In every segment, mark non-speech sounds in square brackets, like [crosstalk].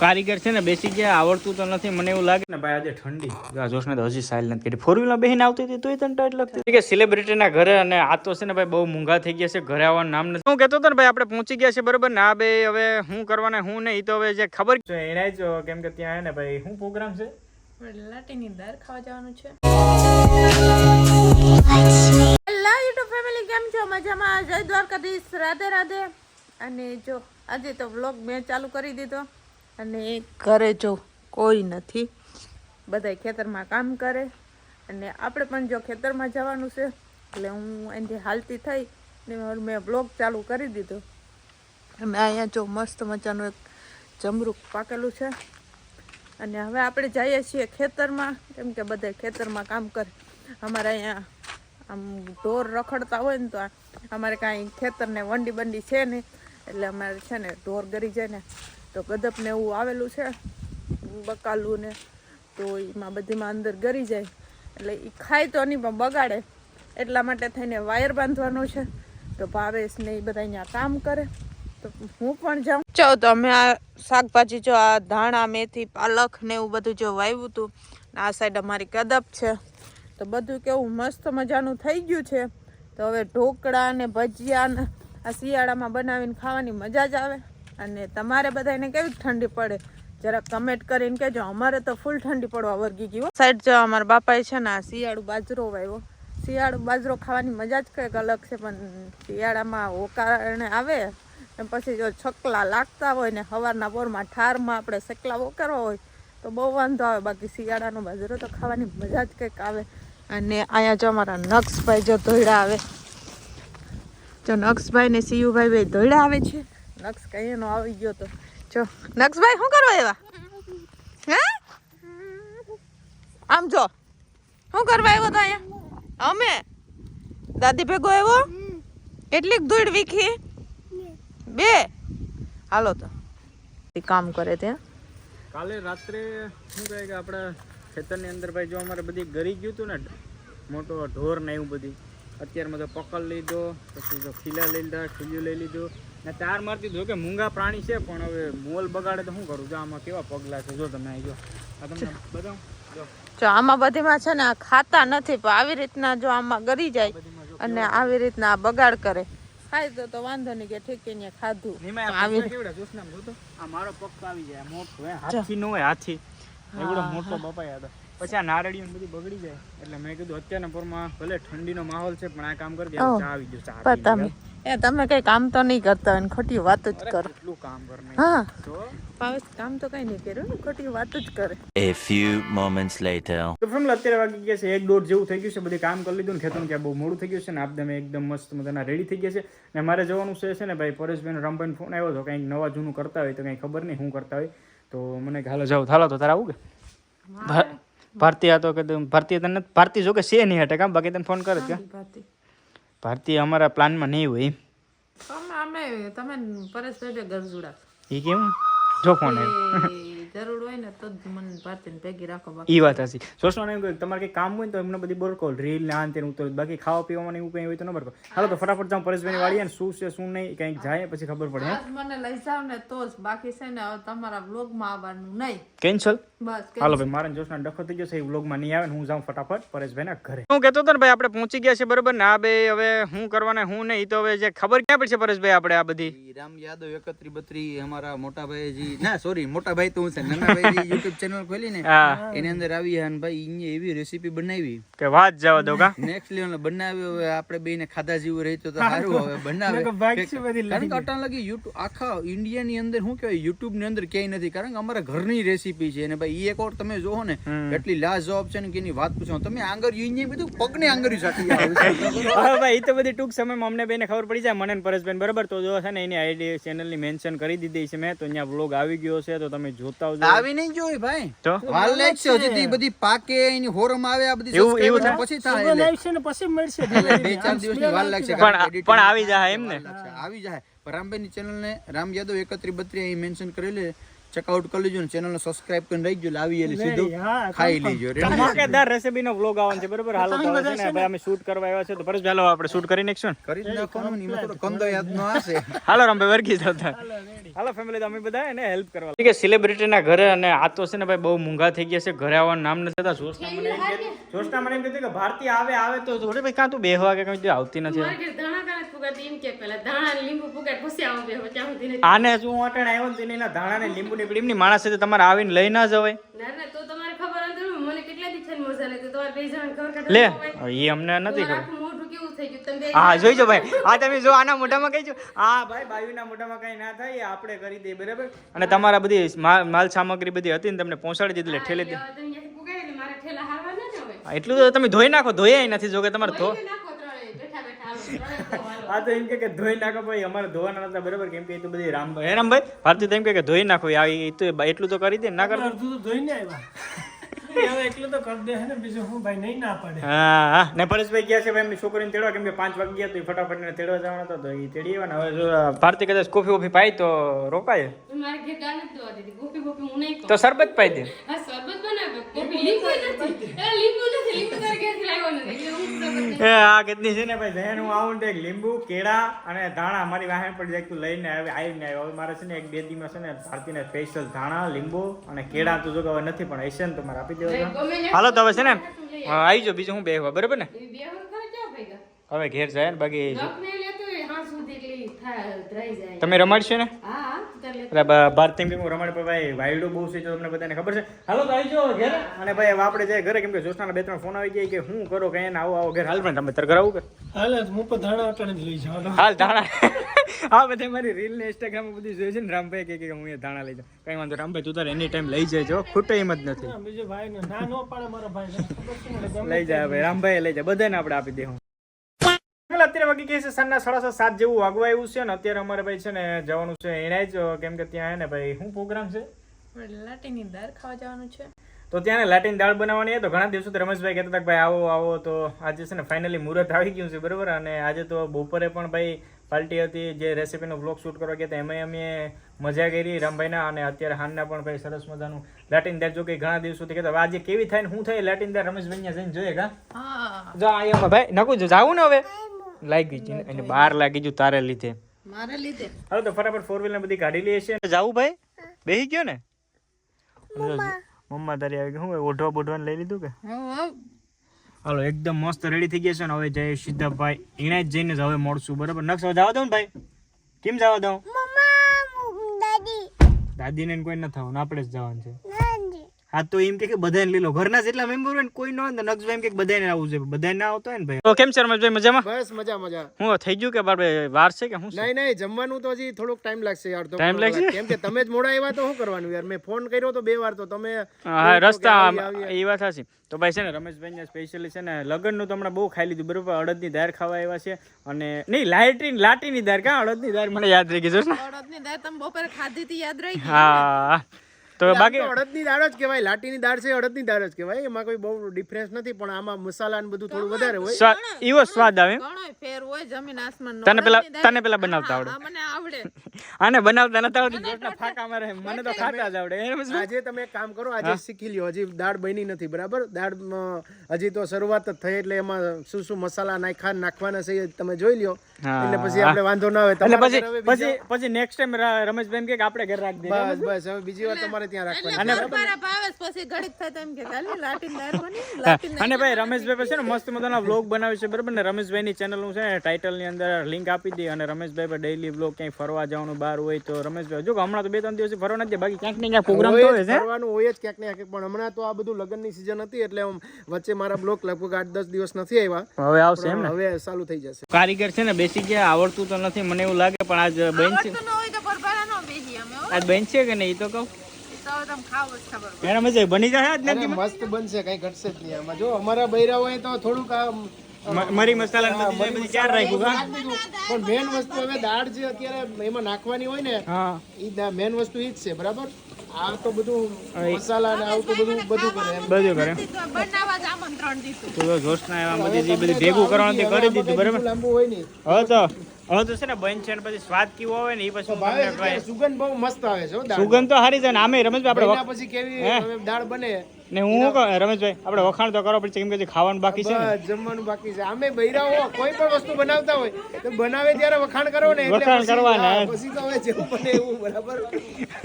કારીગર છે ને બેસી ગયા આવડતું તો નથી મને એવું લાગે. ને ભાઈ આજે ઠંડી. જો આ જોશને તો હજી સાઇલ નથી કરી. ફોર બહેન બેહીને આવતી હતી તોય તને ટાઈટ લગતી. હતી કે સેલિબ્રિટીના ઘરે અને આ તો છે ને ભાઈ બહુ મૂંઘા થઈ ગયા છે ઘરે આવવાનું નામ નથી. હું કહેતો હતો ને ભાઈ આપણે પહોંચી ગયા છે બરોબર? ને આ બે હવે હું કરવાના હું નહીં તો હવે જે ખબર છે એના જ કેમ કે ત્યાં ને ભાઈ શું પ્રોગ્રામ છે? લાટીની દાળ ખાવા જવાનું છે. હેલો યુટ્યુબ ફેમિલી કેમ છો? મજામાં? જય દ્વારકાધીશ. રાધે રાધે. અને જો આજે તો વ્લોગ મેં ચાલુ કરી દીધો. અને ઘરે જો કોઈ નથી બધા ખેતરમાં કામ કરે અને આપણે પણ જો ખેતરમાં જવાનું છે, એટલે હું એનાથી હાલતી થઈ ને મેં બ્લોગ ચાલુ કરી દીધો. અને અહીંયા જો મસ્ત મજાનું એક જમરૂક પાકેલું છે. અને હવે આપણે જઈએ છીએ ખેતરમાં, કેમ કે બધા ખેતરમાં કામ કરે. અમારે અહીંયા આમ ઢોર રખડતા હોય ને તો અમારે કાંઈ ખેતરને વંડી બંડી છે નહીં, એટલે અમારે છે ને ઢોર ગરી જાય ને તો ગદપ ને એવું આવેલું છે બકાલું ને તો એમાં બધીમાં અંદર ગરી જાય. એટલે એ ખાય તો નહીં પણ બગાડે. એટલા માટે થઈને વાયર બાંધવાનો છે. તો ભાવેશ ને એ બધા અહીંયા કામ કરે. તો હું પણ જાઉં. ચો તો અમે આ શાકભાજી જો આ ધાણા મેથી પાલક ને એવું બધું જો વાવ્યું હતું ને આ સાઈડ અમારી કદબ છે. તો બધું કેવું મસ્ત મજાનું થઈ ગયું છે. તો હવે ઢોકળા ને ભજીયા ને આ શિયાળામાં બનાવીને ખાવાની મજા જ આવે. અને તમારે બધાને કેવી ઠંડી પડે? જરા કમેન્ટ કરીને કહેજો. અમારે તો ફૂલ ઠંડી પડવા વર્ગી ગયો સાઈડ જો અમારા બાપાએ છે ને આ શિયાળુ બાજરો વાવ્યો. શિયાળુ બાજરો ખાવાની મજા જ કંઈક અલગ છે, પણ શિયાળામાં ઓકારણે આવે ને પછી જો છકલા લાગતા હોય ને સવારના પોરમાં ઠારમાં આપણે સકલા ઓકારવા હોય, તો બહુ વાંધો આવે. બાકી શિયાળાનો બાજરો તો ખાવાની મજા જ કંઈક આવે. અને અહીંયા જો અમારા નક્ષભાઈ જો ધોયડા આવે. જો નક્ષભાઈ ને સિયુભાઈ બે ધોયડા આવે છે. નક્ષ કઈ એનો આવી ગયો તો. જો નક્ષભાઈ શું કરવા એવા હે? આમ જો, શું કરવા આવ્યો તો અહીંયા? અમે? દાદી ભેગો આવ્યો? કેટલીક ધૂળ વીખી? બે? હાલો તો. કામ કરે ત્યાં કાલે રાત્રે શું કહે કે આપણે ખેતરની અંદર ભાઈ જો અમારે બધી ગરી ગયું હતું ને, મોટો ઢોર ને એવું બધી. અત્યારમાં તો પકડ લીધો પછી જો ખીલા લઈ લીધા ખીલ્યું લઈ લીધું. ને તાર મારતી જો કે મૂંગા પ્રાણી છે પણ હવે મોલ બગાડે તો શું કરું? જો આમાં કેવા પગલા છે જો તમે આવી જો. આ તમને બતાવું? જો. આમાં બધીમાં છે ને આ ખાતા નથી પણ આવી રીતના જો આમાં ગરી જાય અને આવી રીતના આ બગાડ કરે. ખાય તો તો વાંધો નહીં કે ઠીક છે ખાધું. આવી આ મારો પગ આવી જાય મોટો હાથી નો હોય હાથી. એવડો મોટો બપાયા હતા પછી આ નારળીઓ ને બધી બગડી જાય. એટલે મેં કીધું અત્યારના પરમાં ભલે ઠંડીનો માહોલ છે પણ આ કામ કરી દે ચા આવી ગયું ચા તમે એ તમે કઈ કામ તો નહીં કરતા અને ખોટી વાત જ કરો. કેટલું કામ કરને હા. તો? પાવેશ કામ તો કઈ નહીં કર્યું ને ખોટી વાત જ કરે. A few moments later. તો ફેમિલી અત્યારે વાગી ગયા છે એક દોઢ જેવું થઈ ગયું છે બધી કામ કરી લીધું ને ખેતરનું કે બહુ મોડું થઈ ગયું છે ને આપદમે એકદમ મસ્ત મજાના રેડી થઈ ગયા છે. ને મારે જવાનું છે છે ને ભાઈ પરેશભાઈનો રામભાઈનો ફોન આવ્યો હતો કંઈક નવા જૂનું કરતા હોય તો કંઈ ખબર નહીં શું કરતા હોય. તો મને હાલો જાઓ થાલો તો તારે આવું કે? ભારતી હતો તો કે ભારતીય તને ભારતી જો કે છે નહીં હટે કામ બાકી તને ફોન કરે કે ભારતીય અમારા પ્લાનમાં નહીં હોય. તમે પરેશ ભાઈ ઘર જોડા એ કેમ? જો ફોન જરૂર હોય ને તો જ મને ભારતીને ભેગી રાખો ઈ વાત હશે સોચવાનું એમ તમારે કંઈ કામ હોય ને તો એમને બધી બોલકો રીલ ને આન તેનું ઉતરું બાકી ખાવા પીવામાં એવું કંઈ હોય તો ન બરકો. હાલો તો ફટાફટ જાઉં પરેશભાઈની વાળી ને શું છે શું નહીં કંઈક જાય પછી ખબર પડે મને લઈ જાવ ને તો જ બાકી છે ને હવે તમારા વ્લોગમાં આવવાનું નહીં. કેન્સલ હાલો ભાઈ મારા જોશના ડખો થઈ જશે એ વ્લોગમાં નહીં આવે હું જાઉં ફટાફટ પરેશભાઈના ઘરે. હું કહેતો હતો ને ભાઈ આપણે પહોંચી ગયા છે બરોબર? ને આ બે હવે હું કરવાને હું નહીં તો હવે જે ખબર ક્યાં પડશે પરેશભાઈ આપણે આ બધી? રામ યાદવ એકત્રી બત્રી અમારા મોટા ના સોરી મોટા ભાઈ તો હું છે નાના ભાઈ યુટ્યુબ ચેનલ ખોલી ને એની અંદર આવી અને ભાઈ ઈને એવી રેસીપી બનાવી. કે વાત જવા દો કા? નેક્સ્ટ લેવલ બનાવી હવે આપણે બેને ખાધા જેવું રહી તો સારું હવે બનાવે. કારણ કે અટાણ લાગી યુટ્યુબ આખા ઇન્ડિયા ની અંદર શું કહેવાય યુટ્યુબની અંદર ક્યાંય નથી કારણ કે અમારા ઘરની રેસીપી છે અને ભાઈ ઈ એક વાર તમે જોવો ને એટલી લાજવાબ છે ને કે એની વાત પૂછો. તમે આંગળીયું ઈને બધું પગને આંગળીયું સાટી હા ભાઈ એ તો બધી ટૂંક સમયમાં અમને બેને ખબર પડી જાય મને પરેશબેન બરાબર. તો જો છે ને એની આઈડી ચેનલની મેન્શન કરી દીધી છે મેં તો અહીંયા વ્લોગ આવી ગયો છે તો તમે જોતા આવજો આવી નહીં જોઈ ભાઈ. તો? હાલ છે. હજી બધી પાકે એની હોરમ આવે આ બધી એવું- એવું પછી થાય એટલે. એટલે બે ચાર દિવસની વાર લાગશે પણ પણ આવી જાય એમ ને? આવી જાય. પણ રામભાઈ ની ચેનલ ને રામ યાદવ એકત્રી બત્રી અહીં મેન્શન કરેલી ચેકઆઉટ કરી લેજો ને ચેનલ ને સબસ્ક્રાઇબ કરીને રહી જો લાવી એલી સીધું. ખાઈ લેજો? ધમાકેદાર રેસીપી નો વ્લોગ આવવાનો છે બરોબર? હાલો તો છે ને ભાઈ અમે શૂટ કરવા આવ્યા છે તો પરસ ચાલો આપણે શૂટ કરી નાખશું ને. કરી જ નાખવાનું ને એમાં થોડો કંદો યાદ નો હશે હાલો રામભાઈ વર્ગી જતા હાલો ફેમિલી તમે અમે બધા એને હેલ્પ કરવા કે સેલિબ્રિટીના ઘરે અને આ તો છે ને ભાઈ બહુ મૂંઘા થઈ ગયા છે. ઘરે આવવાનું નામ નથી થતા જોશના મને જોશના મને એમ કીધું કે ભારતી આવે આવે તો થોડે ભાઈ કાં તું બે વાગે કઈ આવતી નથી ધાણા કાલે ફુગાતી એમ કે પેલા ધાણા લીંબુ ફુગાટ પછી આવો બે ત્યાં સુધી આને શું અટાણે આવ્યો ને એના ધાણા ને લીંબુ ની એમની માણસ છે તમારે આવીને લઈ ના જવાય. ના ના તો તમારે ખબર હતી મને કેટલા દિવસ થઈને મજા નથી તમારે બે જણ ઘર લે એ અમને નથી ખબર. આખું મોઢું કેવું થઈ ગયું? તમે હા જોઈજો ભાઈ. આ તમે જો આના મોઢામાં કઈ જો હા ભાઈ બાયુના મોઢામાં કઈ ના થાય આપણે કરી દઈએ બરાબર? અને તમારા બધી માલ સામગ્રી બધી હતી ને તમને પહોંચાડી દીધી એટલે ઠેલી એટલે મારે ઠેલા હારવા ના જ હા, એટલું તો તમે ધોઈ નાખો ધોઈ નથી જો કે તમારે ધો. આ તો એમ કે ધોઈ નાખો ભાઈ અમારે ધોવાના બરાબર? કેમ કે એ તો બધી રામભાઈ હે રામભાઈ ભારતી તો એમ કે કે ધોઈ નાખો આ તો એટલું તો કરી દે ના કરતો ધોઈને આવ્યા. હવે તો કરી દે ને બીજું હું ભાઈ નહીં ના પડે. હા હા. ને પરેશભાઈ ગયા છે એમની છોકરીને તેડવા કેમ કે પાંચ વાગે ગયા તો ફટાફટ એને તેડવા જવાનો હતો તો એ તેડી આવ્યા ને. હવે જો ભારતી કદાચ કોફી વોફી પાઈ તો નહીં તો શરબત પાઈ દે. આ. કેટલી છે ને ભાઈ જઈને હું આવું ને એક લીંબુ કેળા અને ધાણા મારી વાહન પર જાય તું લઈને આવે આવીને આવ્યો હવે મારે છે ને એક બે દીમાં છે ને ભારતીને સ્પેશિયલ ધાણા લીંબુ અને કેળા તો જો કે હવે નથી પણ હશે ને તો મારે આપી દેવા ને હાલો તો હવે છે ને આવી જો બીજું હું બેહવા બરાબર ને? બે હવે ઘેર જાય ને બાકી. તમે રમાડશો ને હા, હા, તારે લેતો. એટલે બ- ભારત હું રમાડ પર ભાઈ વાયડો બહુ છે તો તમને બધાને ખબર છે. હાલો તો આવી જાઓ ઘેર. અને ભાઈ આપણે જાય ઘરે કેમ કે જોશના બે ત્રણ ફોન આવી જાય કે હું કરો કે એને આવો આવો ઘેર. હાલ પણ તમે તાર ઘર આવું કે? હાલે હું પણ ધાણા અટાણે જ લઈ જાઉં. હાલ ધાણા. [laughs] હા બધા મારી રીલ ને ઇન્સ્ટાગ્રામ બધી છે ને રામભાઈ કે હું એ ધાણા લઈ જાઉં. કઈ વાંધો રામભાઈ તું તારે એની ટાઈમ લઈ જજો. ખોટો એમ જ નથી. બીજો ભાઈ ના નો મારો ભાઈ તને ખબર છે લઈ જાય ભાઈ રામભાઈ લઈ જાય બધાને આપણે આપી દે હું અત્યારે વાગી ગઈ છે સાંજના સાડા સાત જેવું વાગવા એવું છે ને અત્યારે અમારે ભાઈ છે ને જવાનું છે એણે જ કેમ કે ત્યાં હે ને ભાઈ શું પ્રોગ્રામ છે? લાટીની દાળ ખાવા જવાનું છે. તો ત્યાં લાટીન દાળ બનાવવાની તો ઘણા દિવસોથી રમેશભાઈ કહેતા હતા ભાઈ આવો આવો તો આજે છે ને ફાઇનલી મુહૂર્ત આવી ગયું છે બરાબર? અને આજે તો બપોરે પણ ભાઈ પાર્ટી હતી જે રેસીપીનો બ્લોગ શૂટ કરવા ગયા હતા એમાં અમે મજા કરી રામભાઈના અને અત્યારે હાનના પણ ભાઈ સરસ મજાનું લાટીન દાળ. જો કે ઘણા દિવસોથી કહેતા આજે કેવી થાય ને શું થાય લાટીન દાળ? રમેશભાઈ જઈને જોઈએ કા? જો આ ભાઈ નકું જાવું ને હવે? લાગી ગયું એને બહાર લાગી ગયું તારે લીધે. મારે લીધે. હવે તો ફટાફટ ફોર વ્હીલર બધી કાઢી લઈએ છીએ જાવું ભાઈ? બેહી ગયો ને? મમ્મા. તારી આવી ગઈ. હું ઓઢવા બોઢવા લઈ લીધું કે? હાલો એકદમ મસ્ત રેડી થઈ ગયા છે ને હવે જય સીધા ભાઈ એને જ જઈને હવે મળશું. બરાબર? નક્ષ હવે જવા દઉં ને ભાઈ. કેમ જવા દઉં દાદીને કોઈ ન થવાનું આપણે જ જવાનું છે. હા તો એમ કે બધાને લઈ લો. ઘરના જેટલા મેમ્બર હોય ને કોઈ ન હોય ને એમ કે બધાને આવું છે બધાને ના આવતો હોય ને ભાઈ. તો કેમ છે રમેશભાઈ? મજામાં? બસ મજા મજા. હું થઈ ગયું કે બાર વાર છે કે હું? નહીં નહીં જમવાનું તો હજી થોડોક ટાઈમ લાગશે યાર. તો Time લાગશે? કેમ કે તમે જ મોડા આવ્યા તો શું કરવાનું યાર? મેં ફોન કર્યો તો બે વાર તો તમે હા રસ્તા. એ વાત હશે તો ભાઈ છે ને રમેશભાઈ સ્પેશિયલી છે ને લગ્નનું તો હમણાં બહુ ખાઈ લીધું. બરોબર અડદની દાળ ખાવા આવ્યા છે અને નહીં લાઇટીન લાટીની દાળ. કાં અડદની દાળ? મને યાદ રહી ગઈ જોશ ને અડદની દાળ તમે બપોરે ખાધી હતી યાદ રહી હા. તો બાકી અડદની દાળ જ કહેવાય લાટીની દાળ છે અડદની દાળ જ કહેવાય. એમાં કોઈ બહુ ડિફરન્સ નથી પણ આમાં મસાલા ને બધું થોડું વધારે હોય. એવો સ્વાદ આવે ઘણો ફેર હોય જમીન આસમાન તને પેલા તને પેલા બનાવતા આવડે. મને આવડે. [laughs] આને બનાવતા નતા આવડતું? જોરના ફાકા મારે મને તો ખાતા જ આવડે. આજે તમે એક કામ કરો આજે શીખી લ્યો. હજી દાળ બની નથી બરાબર? દાળ હજી તો શરૂઆત જ થઈ એટલે એમાં શું શું મસાલા નાખવા નાખવાના છે તમે જોઈ લ્યો. એટલે પછી આપણે વાંધો ના આવે. એટલે પછી પછી પછી નેક્સ્ટ ટાઈમ રમેશભાઈ કે કે આપણે ઘર રાખી દઈએ. બસ બસ. હવે બીજી વાર તમારે ત્યાં રાખવાની. અને ભાઈ રમેશભાઈ છે ને મસ્ત મજાના વ્લોગ બનાવે છે બરાબર ને? રમેશભાઈની ચેનલનું છે ને ટાઇટલની અંદર લિંક આપી દઈએ અને રમેશભાઈ પર ડેઈલી વ્લોગ ક્યાંય ફરવા જવાનું બહાર હોય તો રમેશભાઈ જો હમણાં તો બે ત્રણ દિવસથી ફરવા નથી બાકી ક્યાંક ને ક્યાંક પ્રોગ્રામ તો હોય છે. ફરવાનું હોય જ ક્યાંક ને ક્યાંક પણ હમણાં તો આ બધું લગ્નની સિઝન હતી એટલે વચ્ચે મારા બ્લોક લગભગ આઠ દસ દિવસ નથી આવ્યા. હવે આવશે એમ ને? હવે ચાલુ થઈ જશે. કારીગર છે ને બેસી ગયા આવડતું તો નથી મને એવું લાગે પણ આજ બેન છે. ન હોય તો પરભારા નો બેસી અમે હો. આજ બેન છે કે નહીં તો કહું? એના મજા બની જાય જ નથી મસ્ત બનશે કઈ ઘટશે જ નહીં આમાં. જો અમારા બૈરા હોય તો થોડુંક મરી મસાલા ને બધી બધી ચાર રાખ્યું. પણ મેન વસ્તુ હવે દાળ જે અત્યારે એમાં નાખવાની હોય ને હા. એ મેન વસ્તુ ઈ જ છે બરાબર? આ તો બધું મસાલા ને આવું તો બધું બધું કરે એમ. બધું કરે. તો બનાવવા જ આમંત્રણ દીધું. તો જોશના એવા બધી જે બધું ભેગું કરવાનું તે કરી દીધું બરાબર? લાંબુ હોય નહીં. હા તો. હવે તો છે ને બન છે ને પછી સ્વાદ કેવો આવે ને એ પછી સુગંધ બહુ મસ્ત આવે છે સુગંધ તો સારી છે ને આમે રમેશભાઈ આપણે પછી કેવી દાળ બને. ને હું રમેશભાઈ આપણે વખાણ તો કરો પડશે કેમ કે ખાવાનું બાકી છે જમવાનું બાકી છે. આમે બૈરાઓ કોઈ પણ વસ્તુ બનાવતા હોય તો બનાવે ત્યારે વખાણ કરો ને વખાણ કરવાના. પછી તો હવે જેવું બને એવું બરાબર?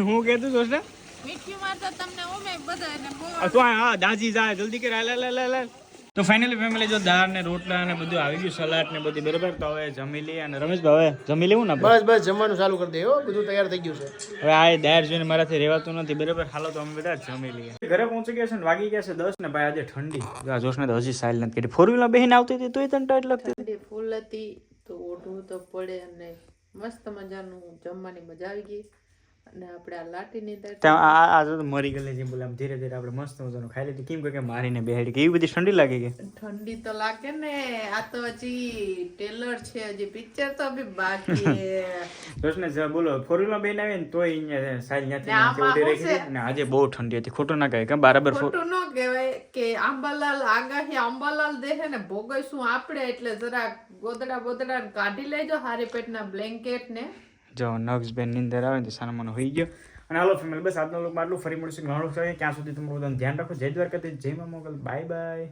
હું કહેતું છું ને મીઠીમાં તો તમને ઉમે બધાને બહુ આ તો હા દાજી જાય જલ્દી કે લા લે લા લે તો ફાઇનલી ફેમિલી જો દાળ ને રોટલા ને બધું આવી ગયું સલાડ ને બધી બરાબર? તો હવે જમી લઈએ અને રમેશભાઈ હવે જમી લેવું ને બસ બસ જમવાનું ચાલુ કરી દે હો બધું તૈયાર થઈ ગયું છે. હવે આ દાળ જોઈને મારાથી રહેવાતું નથી બરાબર? હાલો તો અમે બધા જ જમી લઈએ. ઘરે પહોંચી ગયા છે ને વાગી ગયા છે દસ ને ભાઈ આજે ઠંડી. આ જોશ ને તો હજી સાઈલ નથી કરી. ફોર વ્હીલર બેહીને આવતી હતી તોય તને ટાઈટ લગતી હતી? ફૂલ હતી તો ઓઢવું તો પડે અને મસ્ત મજાનું જમવાની મજા આવી ગઈ. અને આપણે આ લાટીની દાળ આ આ તો મરી ગયેલી જેમ બોલે ધીરે ધીરે આપણે મસ્ત મજાનું ખાઈ લીધું. કેમ કે મારીને બેહાડી કે એવી બધી ઠંડી લાગી ગઈ ઠંડી તો લાગે ને. આ તો હજી ટેલર છે હજી પિક્ચર તો બી બાકી [laughs] જોશને જ બોલો ફોર વ્હીલર આવે ને તોય અહીંયા ત્યાંથી અને આજે બહુ ઠંડી હતી ખોટું ના કહે કે બરાબર ખોટું ન કહેવાય કે આંબાલાલ આગાહી આંબાલાલ દેહે ને ભોગવીશું આપણે એટલે જરા ગોદડા ગોદડા કાઢી લેજો હારી પેટના બ્લેન્કેટ ને. જો નગ્સ બેન નીંદર આવે તો સારા મને હોઈ ગયો. અને હાલો ફેમિલી બસ આજનો લોક આટલું. ફરી મળશું ઘણું ક્યાં સુધી તમારું બધાનું ધ્યાન રાખો. જય દ્વારકાથી જય મા મોગલ. Bye bye